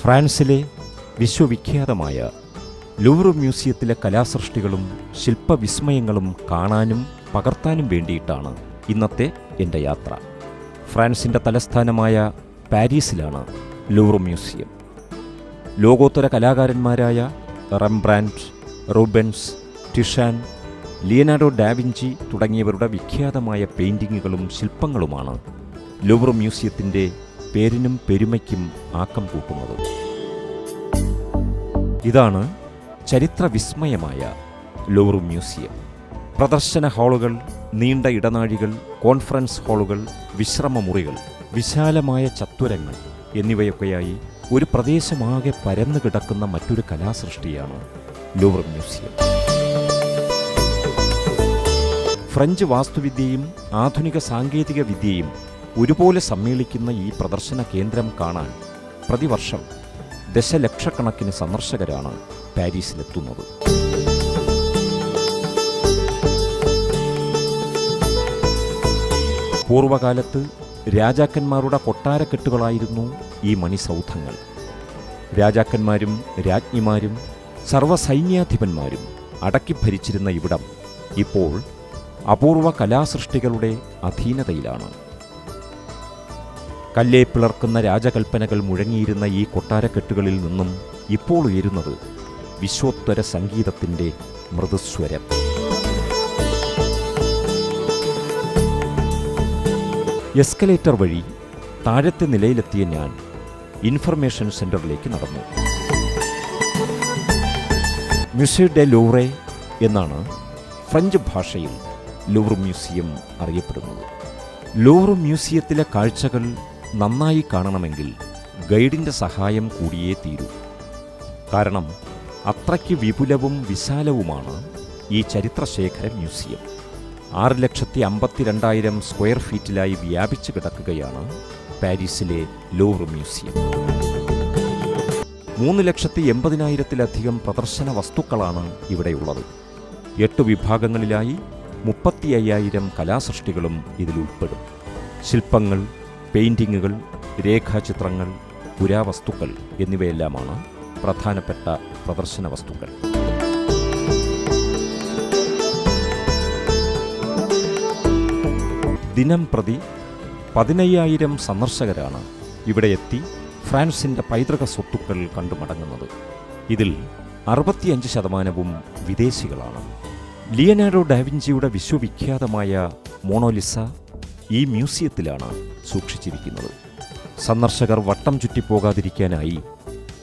ഫ്രാൻസിലെ വിശ്വവിഖ്യാതമായ ലൂവർ മ്യൂസിയത്തിലെ കലാസൃഷ്ടികളും ശില്പവിസ്മയങ്ങളും കാണാനും പകർത്താനും വേണ്ടിയിട്ടാണ് ഇന്നത്തെ എന്റെ യാത്ര. ഫ്രാൻസിന്റെ തലസ്ഥാനമായ പാരീസിലാണ് ലൂവർ മ്യൂസിയം. ലോകോത്തര കലാകാരന്മാരായ Rembrandt Rubens Titian Leonardo da Vinci തുടങ്ങിയവരുടെ വിഖ്യാതമായ പെയിന്റിങ്ങുകളും ശില്പങ്ങളുമാണ് ലൂവർ മ്യൂസിയത്തിന്റെ പേരിനും പെരുമയ്ക്കും ആക്കം കൂട്ടുന്നത്. ഇതാണ് ചരിത്രവിസ്മയമായ ലോറു മ്യൂസിയം. പ്രദർശന ഹാളുകൾ നീണ്ട ഇടനാഴികൾ കോൺഫറൻസ് ഹാളുകൾ വിശ്രമമുറികൾ വിശാലമായ ചത്വരങ്ങൾ എന്നിവയൊക്കെയായി ഒരു പ്രദേശമാകെ പരന്നു കിടക്കുന്ന മറ്റൊരു കലാസൃഷ്ടിയാണ് ലൂവർ മ്യൂസിയം. ഫ്രഞ്ച് വാസ്തുവിദ്യയും ആധുനിക സാങ്കേതിക വിദ്യയും ഒരുപോലെ സമ്മേളിക്കുന്ന ഈ പ്രദർശന കേന്ദ്രം കാണാൻ പ്രതിവർഷം ദശലക്ഷക്കണക്കിന് സന്ദർശകരാണ് പാരീസിലെത്തുന്നത്. പൂർവകാലത്ത് രാജാക്കന്മാരുടെ കൊട്ടാരക്കെട്ടുകളായിരുന്നു ഈ മണിസൗധങ്ങൾ. രാജാക്കന്മാരും രാജ്ഞിമാരും സർവസൈന്യാധിപന്മാരും അടക്കി ഭരിച്ചിരുന്ന ഇവിടം ഇപ്പോൾ അപൂർവ കലാസൃഷ്ടികളുടെ അധീനതയിലാണ്. കല്ലേ പിളർക്കുന്ന രാജകൽപ്പനകൾ മുഴങ്ങിയിരുന്ന ഈ കൊട്ടാരക്കെട്ടുകളിൽ നിന്നും ഇപ്പോൾ ഉയരുന്നത് വിശ്വോത്തര സംഗീതത്തിന്റെ മൃദുസ്വരം. എസ്കലേറ്റർ വഴി താഴത്തെ നിലയിലെത്തിയ ഞാൻ ഇൻഫർമേഷൻ സെന്ററിലേക്ക് നടന്നു. മ്യൂസിയ ഡെ ലൂറെ എന്നാണ് ഫ്രഞ്ച് ഭാഷയിൽ ലൂർ മ്യൂസിയം അറിയപ്പെടുന്നത്. ലൂർ മ്യൂസിയത്തിലെ കാഴ്ചകൾ നന്നായി കാണണമെങ്കിൽ ഗൈഡിന്റെ സഹായം കൂടിയേ തീരൂ. കാരണം അത്രയ്ക്ക് വിപുലവും വിശാലവുമാണ് ഈ ചരിത്രശേഖര മ്യൂസിയം. ആറ് ലക്ഷത്തി അമ്പത്തിരണ്ടായിരം സ്ക്വയർ ഫീറ്റിലായി വ്യാപിച്ചു കിടക്കുകയാണ് പാരീസിലെ ലോർ മ്യൂസിയം. മൂന്ന് ലക്ഷത്തി എൺപതിനായിരത്തിലധികം പ്രദർശന വസ്തുക്കളാണ് ഇവിടെയുള്ളത് എട്ട് വിഭാഗങ്ങളിലായി മുപ്പത്തി അയ്യായിരം കലാസൃഷ്ടികളും ഇതിലുൾപ്പെടും. ശില്പങ്ങൾ പെയിന്റിങ്ങുകൾ രേഖാചിത്രങ്ങൾ പുരാവസ്തുക്കൾ എന്നിവയെല്ലാമാണ് പ്രധാനപ്പെട്ട പ്രദർശന വസ്തുക്കൾ ദിനം പ്രതി പതിനയ്യായിരം സന്ദർശകരാണ് ഇവിടെ എത്തി ഫ്രാൻസിന്റെ പൈതൃക സ്വത്തുക്കൾ കണ്ടു മടങ്ങുന്നത്. ഇതിൽ അറുപത്തിയഞ്ച് ശതമാനവും വിദേശികളാണ്. ലിയനാർഡോ ഡാവിഞ്ചിയുടെ വിശ്വവിഖ്യാതമായ മോണോലിസ ഈ മ്യൂസിയത്തിലാണ് സൂക്ഷിച്ചിരിക്കുന്നത്. സന്ദർശകർ വട്ടം ചുറ്റിപ്പോകാതിരിക്കാനായി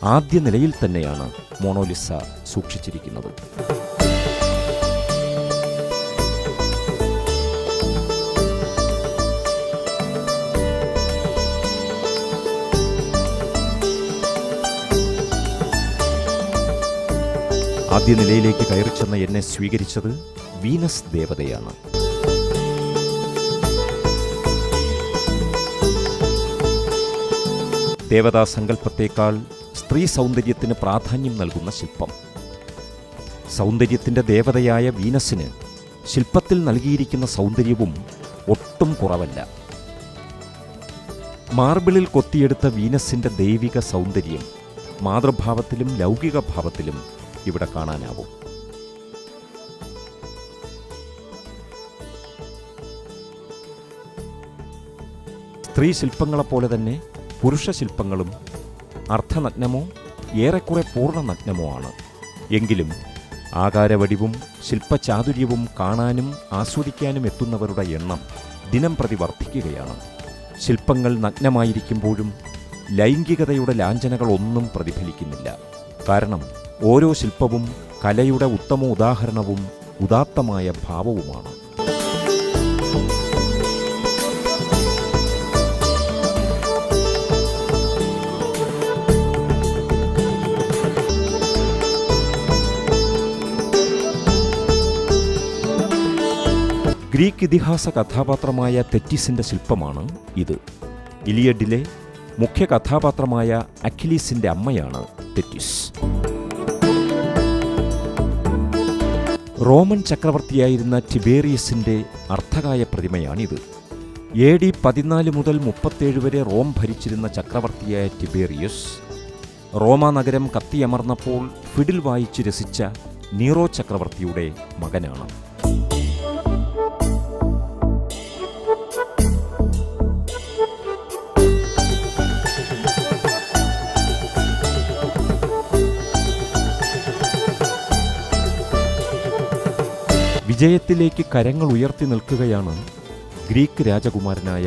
ആദ്യ നിലയിൽ തന്നെയാണ് മോണോലിസ സൂക്ഷിച്ചിരിക്കുന്നത്. ആദ്യ നിലയിലേക്ക് കയറിച്ചെന്ന എന്നെ സ്വീകരിച്ചത് വീനസ് ദേവതയാണ്. ദേവതാ സങ്കല്പത്തേക്കാൾ സ്ത്രീ സൗന്ദര്യത്തിന് പ്രാധാന്യം നൽകുന്ന ശില്പം. സൗന്ദര്യത്തിന്റെ ദേവതയായ വീനസിന് ശില്പത്തിൽ നൽകിയിരിക്കുന്ന സൗന്ദര്യവും ഒട്ടും കുറവല്ല. മാർബിളിൽ കൊത്തിയെടുത്ത വീനസിന്റെ ദൈവിക സൗന്ദര്യം മാതൃഭാവത്തിലും ലൗകിക ഭാവത്തിലും ഇവിടെ കാണാനാവും. സ്ത്രീ ശില്പങ്ങളെപ്പോലെ തന്നെ പുരുഷ ശില്പങ്ങളും അർത്ഥനഗ്നമോ ഏറെക്കുറെ പൂർണനഗ്നമോ ആണ് എങ്കിലും ആകാരവടിവും ശില്പചാതുര്യവും കാണാനും ആസ്വദിക്കാനും എത്തുന്നവരുടെ എണ്ണം ദിനം പ്രതി വർദ്ധിക്കുകയാണ്. ശില്പങ്ങൾ നഗ്നമായിരിക്കുമ്പോഴും ലൈംഗികതയുടെ ലാഞ്ചനകളൊന്നും പ്രതിഫലിക്കുന്നില്ല. കാരണം ഓരോ ശില്പവും കലയുടെ ഉത്തമ ഉദാഹരണവും ഉദാത്തമായ ഭാവവുമാണ്. ഗ്രീക്ക് ഇതിഹാസ കഥാപാത്രമായ തെറ്റിസിന്റെ ശില്പമാണ് ഇത്. ഇലിയഡിലെ മുഖ്യ കഥാപാത്രമായ അഖിലീസിന്റെ അമ്മയാണ് തെറ്റിസ്. റോമൻ ചക്രവർത്തിയായിരുന്ന ടിബേറിയസിന്റെ അർത്ഥകായ പ്രതിമയാണിത്. എ ഡി പതിനാല് മുതൽ മുപ്പത്തേഴ് വരെ റോം ഭരിച്ചിരുന്ന ചക്രവർത്തിയായ ടിബേറിയസ് റോമാ നഗരം കത്തിയമർന്നപ്പോൾ ഫിഡിൽ വായിച്ച് രസിച്ച നീറോ ചക്രവർത്തിയുടെ മകനാണ്. വിജയത്തിലേക്ക് കരങ്ങൾ ഉയർത്തി നിൽക്കുകയാണ് ഗ്രീക്ക് രാജകുമാരനായ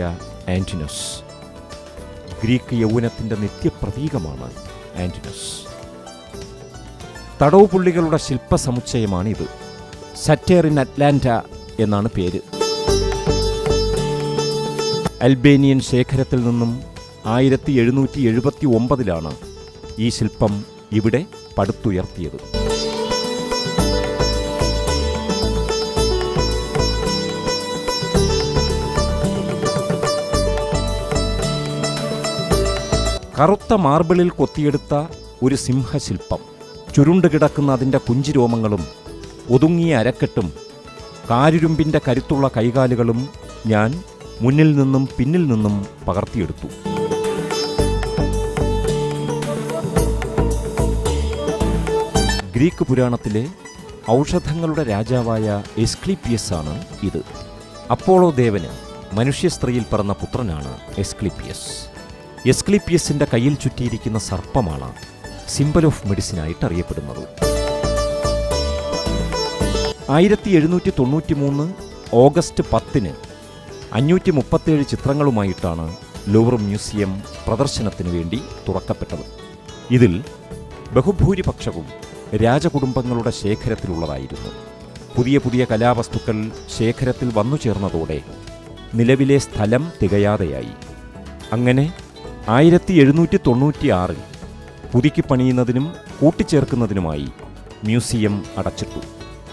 ആന്റിനസ് ഗ്രീക്ക് യൗവനത്തിന്റെ നിത്യപ്രതീകമാണ് ആന്റിനസ് തടവ് പുള്ളികളുടെ ശില്പസമുച്ചയമാണിത്. സറ്റേർ ഇൻ അറ്റ്ലാന്റ എന്നാണ് പേര്. അൽബേനിയൻ ശേഖരത്തിൽ നിന്നും ആയിരത്തി എഴുന്നൂറ്റി എഴുപത്തി ഒമ്പതിലാണ് ഈ ശില്പം ഇവിടെ പടുത്തുയർത്തിയത്. കറുത്ത മാർബിളിൽ കൊത്തിയെടുത്ത ഒരു സിംഹശില്പം. ചുരുണ്ട് കിടക്കുന്ന അതിന്റെ കുഞ്ചിരോമങ്ങളും ഒതുങ്ങിയ അരക്കെട്ടും കാരുരുമ്പിന്റെ കരുത്തുള്ള കൈകാലുകളും ഞാൻ മുന്നിൽ നിന്നും പിന്നിൽ നിന്നും പകർത്തിയെടുത്തു. ഗ്രീക്ക് പുരാണത്തിലെ ഔഷധങ്ങളുടെ രാജാവായ എസ്ക്ലിപ്പിയസ് ആണ് ഇത്. അപ്പോളോ ദേവന് മനുഷ്യ സ്ത്രീയിൽ പിറന്ന പുത്രനാണ് എസ്ക്ലിപ്പിയസ്. എസ്ക്ലിപ്പിയസിന്റെ കയ്യിൽ ചുറ്റിയിരിക്കുന്ന സർപ്പമാണ് സിംബൽ ഓഫ് മെഡിസിനായിട്ട് അറിയപ്പെടുന്നത്. ആയിരത്തി എഴുന്നൂറ്റി തൊണ്ണൂറ്റി മൂന്ന് ഓഗസ്റ്റ് പത്തിന് അഞ്ഞൂറ്റി മുപ്പത്തേഴ് ചിത്രങ്ങളുമായിട്ടാണ് ലൂവർ മ്യൂസിയം പ്രദർശനത്തിന് വേണ്ടി തുറക്കപ്പെട്ടത്. ഇതിൽ ബഹുഭൂരിപക്ഷവും രാജകുടുംബങ്ങളുടെ ശേഖരത്തിലുള്ളതായിരുന്നു. പുതിയ പുതിയ കലാവസ്തുക്കൾ ശേഖരത്തിൽ വന്നു ചേർന്നതോടെ നിലവിലെ സ്ഥലം തികയാതെയായി. അങ്ങനെ ആയിരത്തി എഴുന്നൂറ്റി തൊണ്ണൂറ്റിയാറിൽ പുതുക്കി പണിയുന്നതിനും കൂട്ടിച്ചേർക്കുന്നതിനുമായി മ്യൂസിയം അടച്ചിട്ടു.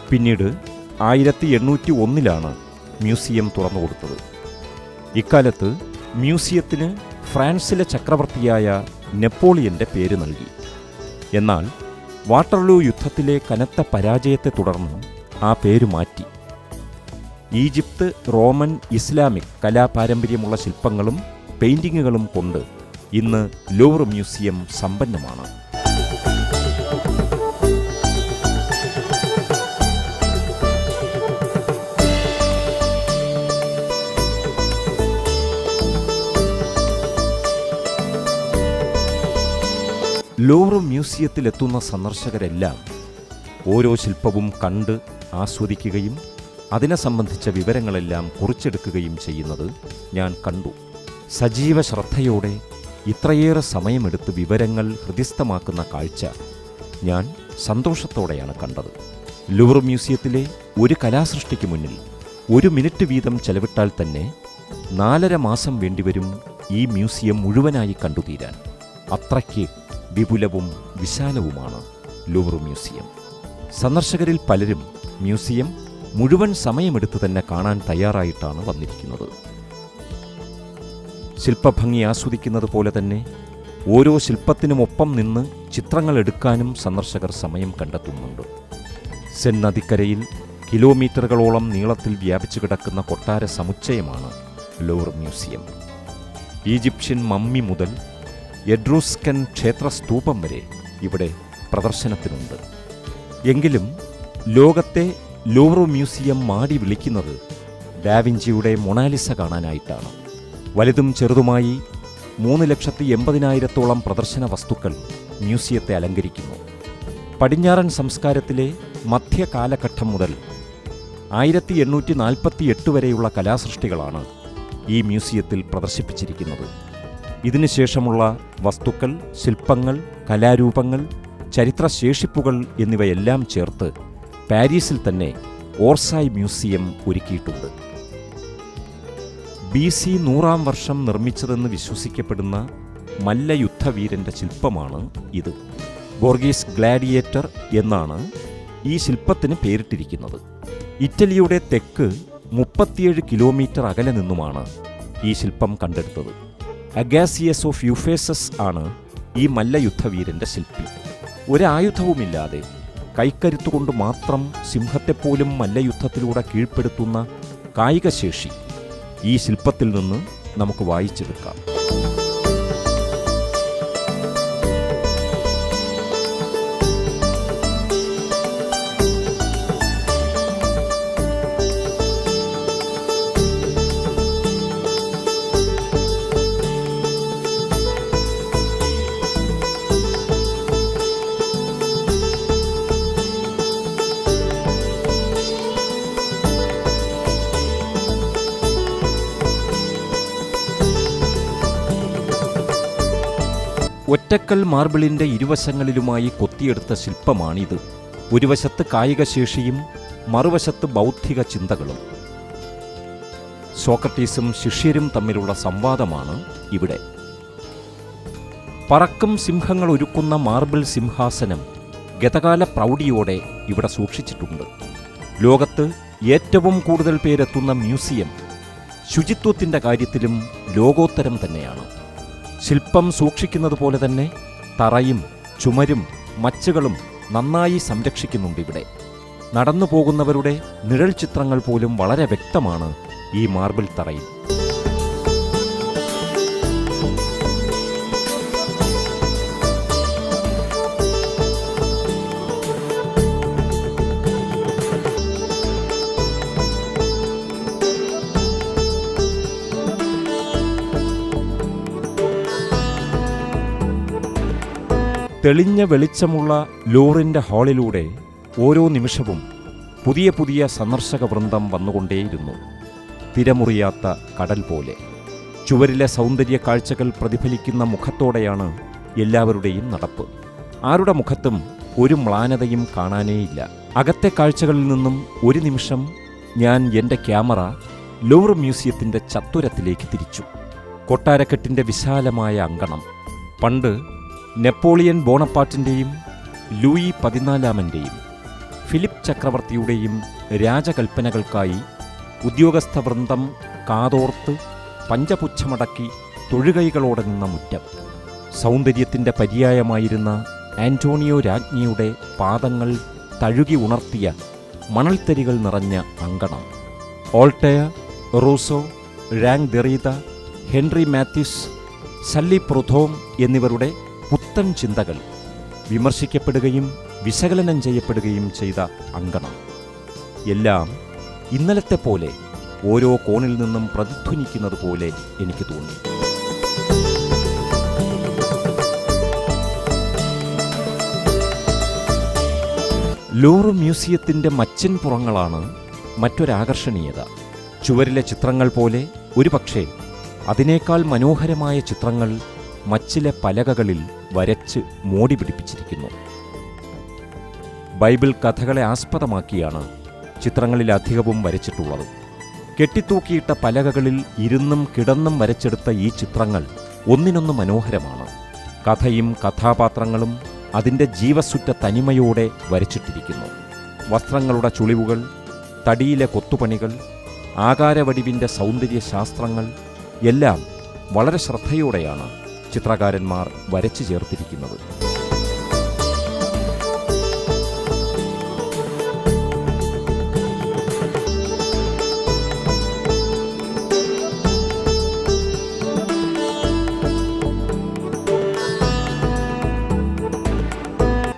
പിന്നീട് ആയിരത്തി എണ്ണൂറ്റി ഒന്നിലാണ് മ്യൂസിയം തുറന്നുകൊടുത്തത്. ഇക്കാലത്ത് മ്യൂസിയത്തിന് ഫ്രാൻസിലെ ചക്രവർത്തിയായ നെപ്പോളിയന്റെ പേര് നൽകി. എന്നാൽ വാട്ടർലൂ യുദ്ധത്തിലെ കനത്ത പരാജയത്തെ തുടർന്ന് ആ പേര് മാറ്റി. ഈജിപ്ത് റോമൻ ഇസ്ലാമിക് കലാപാരമ്പര്യമുള്ള ശില്പങ്ങളും പെയിന്റിങ്ങുകളും കൊണ്ട് ഇന്ന് ലൂവർ മ്യൂസിയം സമ്പന്നമാണ്. ലൂവർ മ്യൂസിയത്തിലെത്തുന്ന സന്ദർശകരെല്ലാം ഓരോ ശില്പവും കണ്ട് ആസ്വദിക്കുകയും അതിനെ സംബന്ധിച്ച വിവരങ്ങളെല്ലാം കുറിച്ചെടുക്കുകയും ചെയ്യുന്നത് ഞാൻ കണ്ടു. സജീവ ശ്രദ്ധയോടെ ഇത്രയേറെ സമയമെടുത്ത് വിവരങ്ങൾ ഹൃദ്യസ്ഥമാക്കുന്ന കാഴ്ച ഞാൻ സന്തോഷത്തോടെയാണ് കണ്ടത്. ലൂർ മ്യൂസിയത്തിലെ ഒരു കലാസൃഷ്ടിക്ക് മുന്നിൽ ഒരു മിനിറ്റ് വീതം ചെലവിട്ടാൽ തന്നെ നാലര മാസം വേണ്ടിവരും ഈ മ്യൂസിയം മുഴുവനായി കണ്ടുതീരാൻ. അത്രയ്ക്ക് വിപുലവും വിശാലവുമാണ് ലൂവർ മ്യൂസിയം. സന്ദർശകരിൽ പലരും മ്യൂസിയം മുഴുവൻ സമയമെടുത്ത് തന്നെ കാണാൻ തയ്യാറായിട്ടാണ് വന്നിരിക്കുന്നത്. ശില്പഭംഗി ആസ്വദിക്കുന്നത് പോലെ തന്നെ ഓരോ ശില്പത്തിനുമൊപ്പം നിന്ന് ചിത്രങ്ങൾ എടുക്കാനും സന്ദർശകർ സമയം കണ്ടെത്തുന്നുണ്ട്. സെൻ നദിക്കരയിൽ കിലോമീറ്ററുകളോളം നീളത്തിൽ വ്യാപിച്ചു കിടക്കുന്ന കൊട്ടാര സമുച്ചയമാണ് ലോർ മ്യൂസിയം. ഈജിപ്ഷ്യൻ മമ്മി മുതൽ എഡ്രൂസ്കൻ ക്ഷേത്ര സ്തൂപം വരെ ഇവിടെ പ്രദർശനത്തിനുണ്ട്. എങ്കിലും ലോകത്തെ ലോറോ മ്യൂസിയം മാടി വിളിക്കുന്നത് ഡാവിഞ്ചിയുടെ മൊണാലിസ കാണാനായിട്ടാണ്. വലുതും ചെറുതുമായി മൂന്ന് ലക്ഷത്തി എൺപതിനായിരത്തോളം പ്രദർശന വസ്തുക്കൾ മ്യൂസിയത്തെ അലങ്കരിക്കുന്നു. പടിഞ്ഞാറൻ സംസ്കാരത്തിലെ മധ്യകാലഘട്ടം മുതൽ ആയിരത്തി എണ്ണൂറ്റി നാൽപ്പത്തി എട്ട് വരെയുള്ള കലാസൃഷ്ടികളാണ് ഈ മ്യൂസിയത്തിൽ പ്രദർശിപ്പിച്ചിരിക്കുന്നത്. ഇതിനുശേഷമുള്ള വസ്തുക്കൾ ശില്പങ്ങൾ കലാരൂപങ്ങൾ ചരിത്രശേഷിപ്പുകൾ എന്നിവയെല്ലാം ചേർത്ത് പാരീസിൽ തന്നെ ഓർസായ് മ്യൂസിയം ഒരുക്കിയിട്ടുണ്ട്. ബി സി നൂറാം വർഷം നിർമ്മിച്ചതെന്ന് വിശ്വസിക്കപ്പെടുന്ന മല്ലയുദ്ധവീരന്റെ ശില്പമാണ് ഇത്. ബോർഗീസ് ഗ്ലാഡിയേറ്റർ എന്നാണ് ഈ ശില്പത്തിന് പേരിട്ടിരിക്കുന്നത്. ഇറ്റലിയുടെ തെക്ക് മുപ്പത്തിയേഴ് കിലോമീറ്റർ അകലെ നിന്നുമാണ് ഈ ശില്പം കണ്ടെടുത്തത്. അഗാസിയസ് ഓഫ് യുഫേസസ് ആണ് ഈ മല്ലയുദ്ധവീരന്റെ ശില്പി. ഒരായുധവുമില്ലാതെ കൈക്കരുത്തുകൊണ്ട് മാത്രം സിംഹത്തെപ്പോലും മല്ലയുദ്ധത്തിലൂടെ കീഴ്പ്പെടുത്തുന്ന കായികശേഷി ഈ ശില്പത്തിൽ നിന്ന് നമുക്ക് വായിച്ചെടുക്കാം. ഒറ്റക്കൽ മാർബിളിന്റെ ഇരുവശങ്ങളിലുമായി കൊത്തിയെടുത്ത ശില്പമാണിത്. ഒരു വശത്ത് കായികശേഷിയും മറുവശത്ത് ബൗദ്ധിക ചിന്തകളും. സോക്രട്ടീസും ശിഷ്യരും തമ്മിലുള്ള സംവാദമാണ് ഇവിടെ. പറക്കും സിംഹങ്ങൾ ഒരുക്കുന്ന മാർബിൾ സിംഹാസനം ഗതകാല പ്രൗഢിയോടെ ഇവിടെ സൂക്ഷിച്ചിട്ടുണ്ട്. ലോകത്ത് ഏറ്റവും കൂടുതൽ പേരെത്തുന്ന മ്യൂസിയം ശുചിത്വത്തിന്റെ കാര്യത്തിലും ലോകോത്തരം തന്നെയാണ്. ശില്പം സൂക്ഷിക്കുന്നത് പോലെ തന്നെ തറയും ചുമരും മച്ചുകളും നന്നായി സംരക്ഷിക്കുന്നുണ്ട് ഇവിടെ. നടന്നു പോകുന്നവരുടെ നിഴൽ ചിത്രങ്ങൾ പോലും വളരെ വ്യക്തമാണ് ഈ മാർബിൾ തറയിൽ. തെളിഞ്ഞ വെളിച്ചമുള്ള ലോറിന്റെ ഹാളിലൂടെ ഓരോ നിമിഷവും പുതിയ പുതിയ സന്ദർശക വൃന്ദം വന്നുകൊണ്ടേയിരുന്നു. തിരമുറിയാത്ത കടൽ പോലെ. ചുവരിലെ സൗന്ദര്യ കാഴ്ചകൾ പ്രതിഫലിക്കുന്ന മുഖത്തോടെയാണ് എല്ലാവരുടെയും നടപ്പ്. ആരുടെ മുഖത്തും ഒരു മ്ലാനതയും കാണാനേയില്ല. അകത്തെ കാഴ്ചകളിൽ നിന്നും ഒരു നിമിഷം ഞാൻ എന്റെ ക്യാമറ ലോർ മ്യൂസിയത്തിന്റെ ചത്തുരത്തിലേക്ക് തിരിച്ചു. കൊട്ടാരക്കെട്ടിന്റെ വിശാലമായ അങ്കണം. പണ്ട് നെപ്പോളിയൻ ബോണപ്പാട്ടിന്റെയും ലൂയി പതിനാലാമന്റെയും ഫിലിപ്പ് ചക്രവർത്തിയുടെയും രാജകൽപ്പനകൾക്കായി ഉദ്യോഗസ്ഥ വൃന്ദം കാതോർത്ത് പഞ്ചപുച്ഛമടക്കി തൊഴുകൈകളോടെ നിന്ന മുറ്റം. സൗന്ദര്യത്തിന്റെ പര്യായമായിരുന്ന ആന്റോണിയോ രാജ്ഞിയുടെ പാദങ്ങൾ തഴുകി ഉണർത്തിയ മണൽത്തരികൾ നിറഞ്ഞ അങ്കണം. ഓൾട്ടയ Rousseau rang Derrida Henri Matisse Sully Prudhomme എന്നിവരുടെ പുത്തൻ ചിന്തകൾ വിമർശിക്കപ്പെടുകയും വിശകലനം ചെയ്യപ്പെടുകയും ചെയ്ത അങ്കണം. എല്ലാം ഇന്നലത്തെ പോലെ ഓരോ കോണിൽ നിന്നും പ്രതിധ്വനിക്കുന്നത് പോലെ എനിക്ക് തോന്നി. ലോറ് മ്യൂസിയത്തിന്റെ മച്ചിൻ പുറങ്ങളാണ് മറ്റൊരാകർഷണീയത. ചുവരിലെ ചിത്രങ്ങൾ പോലെ ഒരുപക്ഷേ അതിനേക്കാൾ മനോഹരമായ ചിത്രങ്ങൾ മച്ചിലെ പലകകളിൽ വരച്ച് മോടി പിടിപ്പിച്ചിരിക്കുന്നു. ബൈബിൾ കഥകളെ ആസ്പദമാക്കിയാണ് ചിത്രങ്ങളിലധികവും വരച്ചിട്ടുള്ളത്. കെട്ടിത്തൂക്കിയിട്ട പലകകളിൽ ഇരുന്നും കിടന്നും വരച്ചെടുത്ത ഈ ചിത്രങ്ങൾ ഒന്നിനൊന്ന് മനോഹരമാണ്. കഥയും കഥാപാത്രങ്ങളും അതിന്റെ ജീവസുറ്റ തനിമയോടെ വരച്ചിട്ടിരിക്കുന്നു. വസ്ത്രങ്ങളുടെ ചുളിവുകൾ തടിയിലെ കൊത്തുപണികൾ ആകാരവടിവിന്റെ സൗന്ദര്യശാസ്ത്രങ്ങൾ എല്ലാം വളരെ ശ്രദ്ധയോടെയാണ് ചിത്രകാരന്മാർ വരച്ചു ചേർത്തിരിക്കുന്നത്.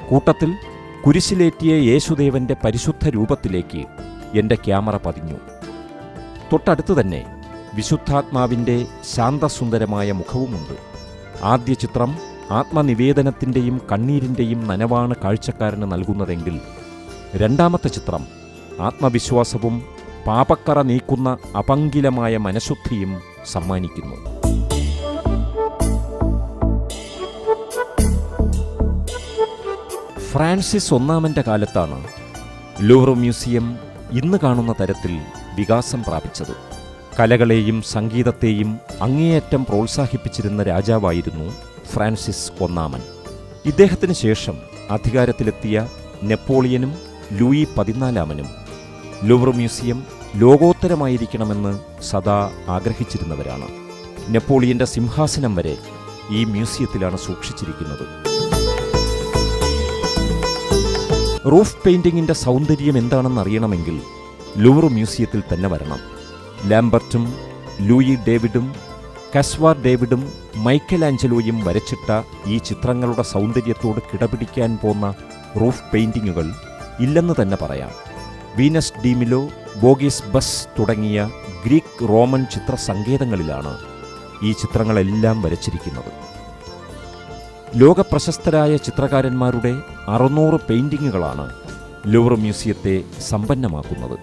കൂട്ടത്തിൽ കുരിശിലേറ്റിയ യേശുദേവന്റെ പരിശുദ്ധ രൂപത്തിലേക്ക് എന്റെ ക്യാമറ പതിഞ്ഞു. തൊട്ടടുത്ത് തന്നെ വിശുദ്ധാത്മാവിന്റെ ശാന്തസുന്ദരമായ മുഖവുമുണ്ട്. ആദ്യ ചിത്രം ആത്മനിവേദനത്തിന്റെയും കണ്ണീരിന്റെയും നനവാണ് കാഴ്ചക്കാരന് നൽകുന്നതെങ്കിൽ രണ്ടാമത്തെ ചിത്രം ആത്മവിശ്വാസവും പാപക്കറ നീക്കുന്ന അപങ്കിലമായ മനഃശുദ്ധിയും സമ്മാനിക്കുന്നു. ഫ്രാൻസിസ് ഒന്നാമന്റെ കാലത്താണ് ലൂവർ മ്യൂസിയം ഇന്ന് കാണുന്ന തരത്തിൽ വികാസം പ്രാപിച്ചത്. കലകളെയും സംഗീതത്തെയും അങ്ങേയറ്റം പ്രോത്സാഹിപ്പിച്ചിരുന്ന രാജാവായിരുന്നു ഫ്രാൻസിസ് ഒന്നാമൻ. ഇദ്ദേഹത്തിന് ശേഷം അധികാരത്തിലെത്തിയ നെപ്പോളിയനും ലൂയി പതിനാലാമനും. ലുവർ മ്യൂസിയം ലോകോത്തരമായിരിക്കണമെന്ന് സദാ ആഗ്രഹിച്ചിരുന്നവരാണ്. നെപ്പോളിയന്റെ സിംഹാസനം വരെ ഈ മ്യൂസിയത്തിലാണ് സൂക്ഷിച്ചിരിക്കുന്നത്. റൂഫ് പെയിന്റിങ്ങിന്റെ സൗന്ദര്യം എന്താണെന്ന് അറിയണമെങ്കിൽ ലുവർ മ്യൂസിയത്തിൽ തന്നെ വരണം. ലാംബർട്ടും ലൂയി ഡേവിഡും കസ്വാർ ഡേവിഡും മൈക്കൽ ആഞ്ചലോയും വരച്ചിട്ട ഈ ചിത്രങ്ങളുടെ സൗന്ദര്യത്തോട് കിടപിടിക്കാൻ പോന്ന റൂഫ് പെയിന്റിങ്ങുകൾ ഇല്ലെന്ന് തന്നെ പറയാം. വീനസ് ഡീമിലോ ബോഗീസ് ബസ് തുടങ്ങിയ ഗ്രീക്ക് റോമൻ ചിത്ര സങ്കേതങ്ങളിലാണ് ഈ ചിത്രങ്ങളെല്ലാം വരച്ചിരിക്കുന്നത്. ലോകപ്രശസ്തരായ ചിത്രകാരന്മാരുടെ അറുന്നൂറ് പെയിന്റിങ്ങുകളാണ് ലൂർ മ്യൂസിയത്തെ സമ്പന്നമാക്കുന്നത്.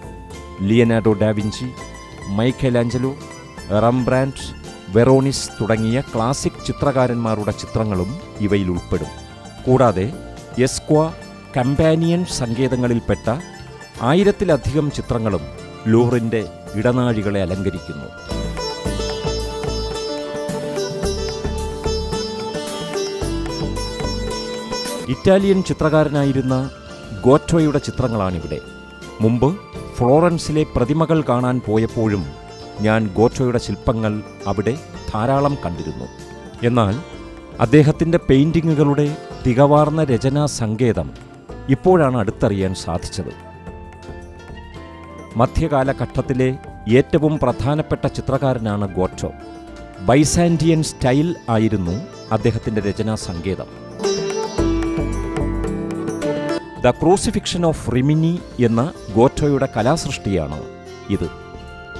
Leonardo da Vinci Michelangelo Rembrandt Veronese തുടങ്ങിയ ക്ലാസിക് ചിത്രകാരന്മാരുടെ ചിത്രങ്ങളും ഇവയിൽ ഉൾപ്പെടും. കൂടാതെ എസ്ക്വ കമ്പാനിയൻ സങ്കേതങ്ങളിൽപ്പെട്ട ആയിരത്തിലധികം ചിത്രങ്ങളും ലൂറിന്റെ ഇടനാഴികളെ അലങ്കരിക്കുന്നു. ഇറ്റാലിയൻ ചിത്രകാരനായിരുന്ന ഗോറ്റോയുടെ ചിത്രങ്ങളാണിവിടെ. മുമ്പ് ഫ്ലോറൻസിലെ പ്രതിമകൾ കാണാൻ പോയപ്പോഴും ഞാൻ ഗോട്ടോയുടെ ശില്പങ്ങൾ അവിടെ ധാരാളം കണ്ടിരുന്നു. എന്നാൽ അദ്ദേഹത്തിന്റെ പെയിന്റിങ്ങുകളുടെ തികവാർന്ന രചനാ സങ്കേതം ഇപ്പോഴാണ് അടുത്തറിയാൻ സാധിച്ചത്. മധ്യകാലഘട്ടത്തിലെ ഏറ്റവും പ്രധാനപ്പെട്ട ചിത്രകാരനാണ് ഗോട്ടോ ബൈസാൻഡിയൻ സ്റ്റൈൽ ആയിരുന്നു അദ്ദേഹത്തിന്റെ രചനാ സങ്കേതം. ദ ക്രൂസിഫിക്ഷൻ ഓഫ് റിമിനി എന്ന ഗോറ്റോയുടെ കലാസൃഷ്ടിയാണ് ഇത്.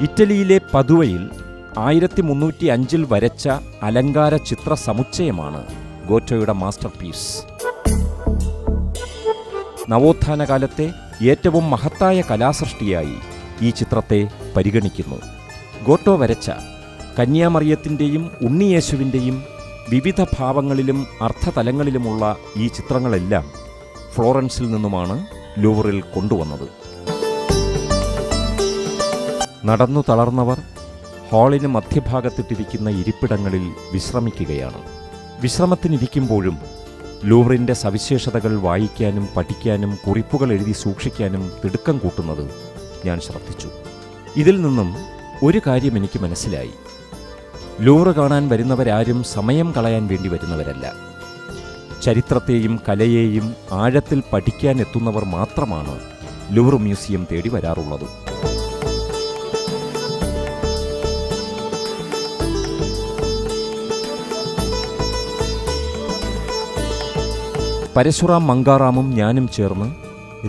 ഇറ്റലിയിലെ പതുവയിൽ ആയിരത്തി മുന്നൂറ്റി അഞ്ചിൽ വരച്ച അലങ്കാര ചിത്ര സമുച്ചയമാണ് ഗോറ്റോയുടെ മാസ്റ്റർ പീസ് നവോത്ഥാന കാലത്തെ ഏറ്റവും മഹത്തായ കലാസൃഷ്ടിയായി ഈ ചിത്രത്തെ പരിഗണിക്കുന്നു. ഗോട്ടോ വരച്ച കന്യാമറിയത്തിന്റെയും ഉണ്ണിയേശുവിന്റെയും വിവിധ ഭാവങ്ങളിലും അർത്ഥതലങ്ങളിലുമുള്ള ഈ ചിത്രങ്ങളെല്ലാം ഫ്ലോറൻസിൽ നിന്നുമാണ് ലൂവറിൽ കൊണ്ടുവന്നത്. നടന്നു തളർന്നവർ ഹാളിന് മധ്യഭാഗത്തിട്ടിരിക്കുന്ന ഇരിപ്പിടങ്ങളിൽ വിശ്രമിക്കുകയാണ്. വിശ്രമത്തിനിരിക്കുമ്പോഴും ലൂവറിന്റെ സവിശേഷതകൾ വായിക്കാനും പഠിക്കാനും കുറിപ്പുകൾ എഴുതി സൂക്ഷിക്കാനും തിടുക്കം കൂട്ടുന്നത് ഞാൻ ശ്രദ്ധിച്ചു. ഇതിൽ നിന്നും ഒരു കാര്യം എനിക്ക് മനസ്സിലായി. ലൂറ് കാണാൻ വരുന്നവരാരും സമയം കളയാൻ വേണ്ടി വരുന്നവരല്ല. ചരിത്രത്തെയും കലയെയും ആഴത്തിൽ പഠിക്കാൻ എത്തുന്നവർ മാത്രമാണ് ലൂർ മ്യൂസിയം തേടി വരാറുള്ളത്. പരശുറാം മങ്കാറാമും ഞാനും ചേർന്ന്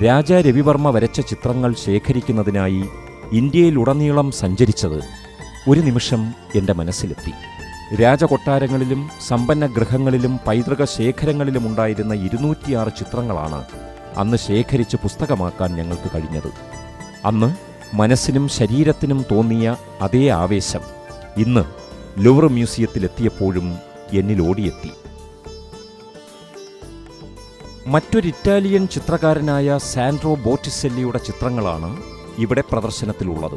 രാജ രവിവർമ്മ വരച്ച ചിത്രങ്ങൾ ശേഖരിക്കുന്നതിനായി ഇന്ത്യയിലുടനീളം സഞ്ചരിച്ചത് ഒരു നിമിഷം എന്റെ മനസ്സിലെത്തി. രാജകൊട്ടാരങ്ങളിലും സമ്പന്ന ഗൃഹങ്ങളിലും പൈതൃക ശേഖരങ്ങളിലുമുണ്ടായിരുന്ന ഇരുന്നൂറ്റിയാറ് ചിത്രങ്ങളാണ് അന്ന് ശേഖരിച്ച് പുസ്തകമാക്കാൻ ഞങ്ങൾക്ക് കഴിഞ്ഞത്. അന്ന് മനസ്സിനും ശരീരത്തിനും തോന്നിയ അതേ ആവേശം ഇന്ന് ലൂവർ മ്യൂസിയത്തിലെത്തിയപ്പോഴും എന്നിൽ ഓടിയെത്തി. മറ്റൊരു ഇറ്റാലിയൻ ചിത്രകാരനായ സാൻഡ്രോ ബോട്ടിസെല്ലിയുടെ ചിത്രങ്ങളാണ് ഇവിടെ പ്രദർശനത്തിലുള്ളത്.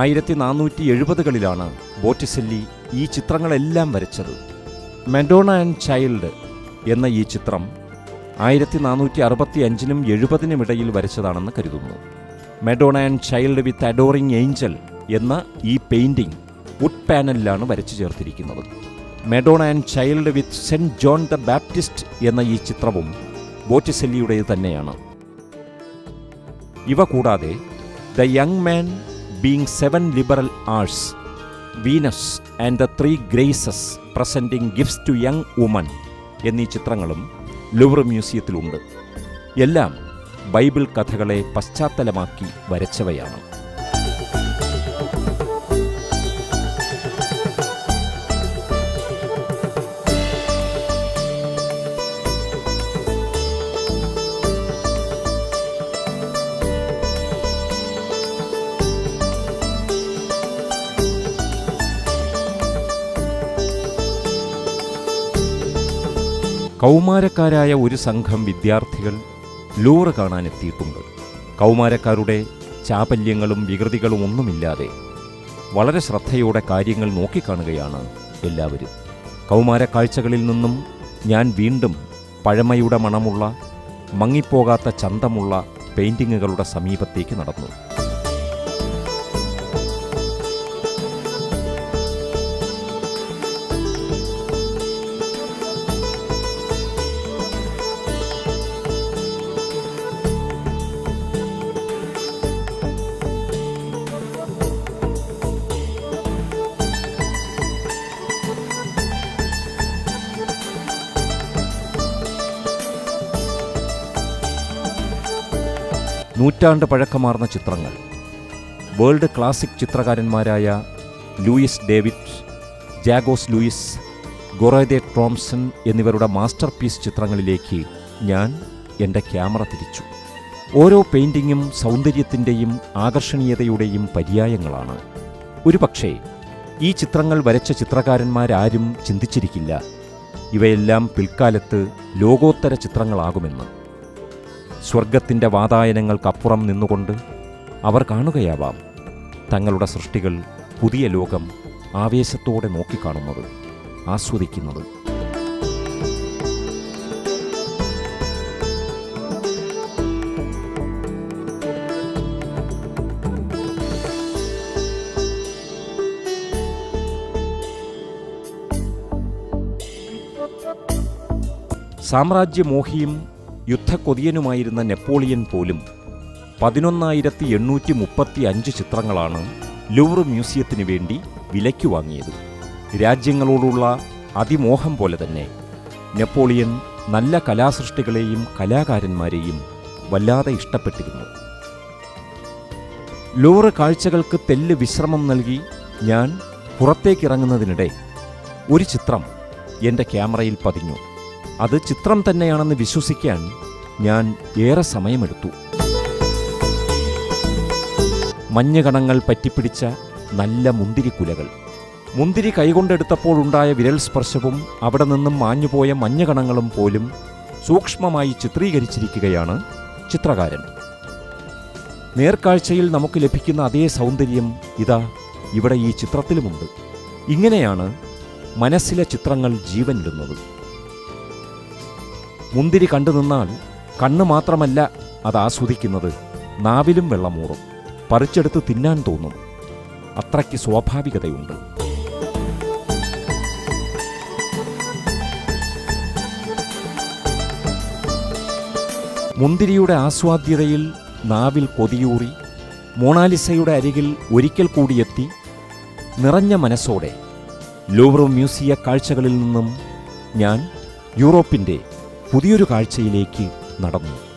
ആയിരത്തി നാനൂറ്റി എഴുപതുകളിലാണ് ബോട്ടിസെല്ലി ഈ ചിത്രങ്ങളെല്ലാം വരച്ചത്. മെഡോണ ആൻഡ് ചൈൽഡ് എന്ന ഈ ചിത്രം ആയിരത്തി നാനൂറ്റി അറുപത്തി അഞ്ചിനും എഴുപതിനും ഇടയിൽ വരച്ചതാണെന്ന് കരുതുന്നു. Madonna and child with adoring angel എന്ന ഈ പെയിന്റിംഗ് വുഡ് പാനലിലാണ് വരച്ചു ചേർത്തിരിക്കുന്നത്. Madonna and child with Saint John the Baptist എന്ന ഈ ചിത്രവും ബോറ്റിസെല്ലിയുടേത് തന്നെയാണ്. ഇവ കൂടാതെ the young man being seven liberal arts Venus and the three graces presenting gifts to young woman എന്നീ ചിത്രങ്ങളും ലുവർ മ്യൂസിയത്തിലുണ്ട് എല്ലാം ബൈബിൾ കഥകളെ പശ്ചാത്തലമാക്കി വരച്ചവയാണ്. കൗമാരക്കാരായ ഒരു സംഘം വിദ്യാർത്ഥികൾ ലൂറ് കാണാനെത്തിയിട്ടുണ്ട്. കൗമാരക്കാരുടെ ചാപല്യങ്ങളും വികൃതികളും ഒന്നുമില്ലാതെ വളരെ ശ്രദ്ധയോടെ കാര്യങ്ങൾ നോക്കിക്കാണുകയാണ് എല്ലാവരും. കൗമാരക്കാഴ്ചകളിൽ നിന്നും ഞാൻ വീണ്ടും പഴമയുടെ മണമുള്ള മങ്ങിപ്പോകാത്ത ചന്തമുള്ള പെയിന്റിങ്ങുകളുടെ സമീപത്തേക്ക് നടന്നു. നൂറ്റാണ്ട് പഴക്കമാർന്ന ചിത്രങ്ങൾ. വേൾഡ് ക്ലാസിക് ചിത്രകാരന്മാരായ ലൂയിസ് ഡേവിഡ് ജാഗോസ് ലൂയിസ് ഗൊറേദെ ട്രോംസൺ എന്നിവരുടെ മാസ്റ്റർ പീസ് ചിത്രങ്ങളിലേക്ക് ഞാൻ എന്റെ ക്യാമറ തിരിച്ചു. ഓരോ പെയിന്റിങ്ങും സൗന്ദര്യത്തിന്റെയും ആകർഷണീയതയുടെയും പര്യായങ്ങളാണ്. ഒരുപക്ഷേ ഈ ചിത്രങ്ങൾ വരച്ച ചിത്രകാരന്മാരാരും ചിന്തിച്ചിരിക്കില്ല. ഇവയെല്ലാം പിൽക്കാലത്ത് ലോകോത്തര ചിത്രങ്ങളാകുമെന്ന്. സ്വർഗത്തിന്റെ വാതായനങ്ങൾക്കപ്പുറം നിന്നുകൊണ്ട് അവർ കാണുകയാവാം തങ്ങളുടെ സൃഷ്ടികൾ പുതിയ ലോകം ആവേശത്തോടെ നോക്കിക്കാണുന്നത് ആസ്വദിക്കുന്നത്. സാമ്രാജ്യമോഹിയും യുദ്ധക്കൊതിയനുമായിരുന്ന നെപ്പോളിയൻ പോലും പതിനൊന്നായിരത്തി എണ്ണൂറ്റി മുപ്പത്തി അഞ്ച് ചിത്രങ്ങളാണ് ലൂർ മ്യൂസിയത്തിന് വേണ്ടി വിലയ്ക്ക് വാങ്ങിയത്. രാജ്യങ്ങളോടുള്ള അതിമോഹം പോലെ തന്നെ നെപ്പോളിയൻ നല്ല കലാസൃഷ്ടികളെയും കലാകാരന്മാരെയും വല്ലാതെ ഇഷ്ടപ്പെട്ടിരുന്നു. ലൂറ് കാഴ്ചകൾക്ക് തെല്ല് വിശ്രമം നൽകി ഞാൻ പുറത്തേക്കിറങ്ങുന്നതിനിടെ ഒരു ചിത്രം എന്റെ ക്യാമറയിൽ പതിഞ്ഞു. അത് ചിത്രം തന്നെയാണെന്ന് വിശ്വസിക്കാൻ ഞാൻ ഏറെ സമയമെടുത്തു. മഞ്ഞുകണങ്ങൾ പറ്റിപ്പിടിച്ച നല്ല മുന്തിരിക്കുലകൾ. മുന്തിരി കൈകൊണ്ടെടുത്തപ്പോഴുണ്ടായ വിരൽ സ്പർശവും അവിടെ നിന്നും മാഞ്ഞുപോയ മഞ്ഞുകണങ്ങളും പോലും സൂക്ഷ്മമായി ചിത്രീകരിച്ചിരിക്കുകയാണ് ചിത്രകാരൻ. നേർക്കാഴ്ചയിൽ നമുക്ക് ലഭിക്കുന്ന അതേ സൗന്ദര്യം ഇതാ ഇവിടെ ഈ ചിത്രത്തിലുമുണ്ട്. ഇങ്ങനെയാണ് മനസ്സിലെ ചിത്രങ്ങൾ ജീവനിടുന്നത്. മുന്തിരി കണ്ടു നിന്നാൽ കണ്ണ് മാത്രമല്ല അത് ആസ്വദിക്കുന്നത്. നാവിലും വെള്ളമൂറും. പറിച്ചെടുത്ത് തിന്നാൻ തോന്നും. അത്രയ്ക്ക് സ്വാഭാവികതയുണ്ട്. മുന്തിരിയുടെ ആസ്വാദ്യതയിൽ നാവിൽ കൊതിയൂറി മോണാലിസയുടെ അരികിൽ ഒരിക്കൽ കൂടിയെത്തി നിറഞ്ഞ മനസ്സോടെ ലൂവർ മ്യൂസിയ കാഴ്ചകളിൽ നിന്നും ഞാൻ യൂറോപ്പിന്റെ പുതിയൊരു കാഴ്ചയിലേക്ക് നടന്നു.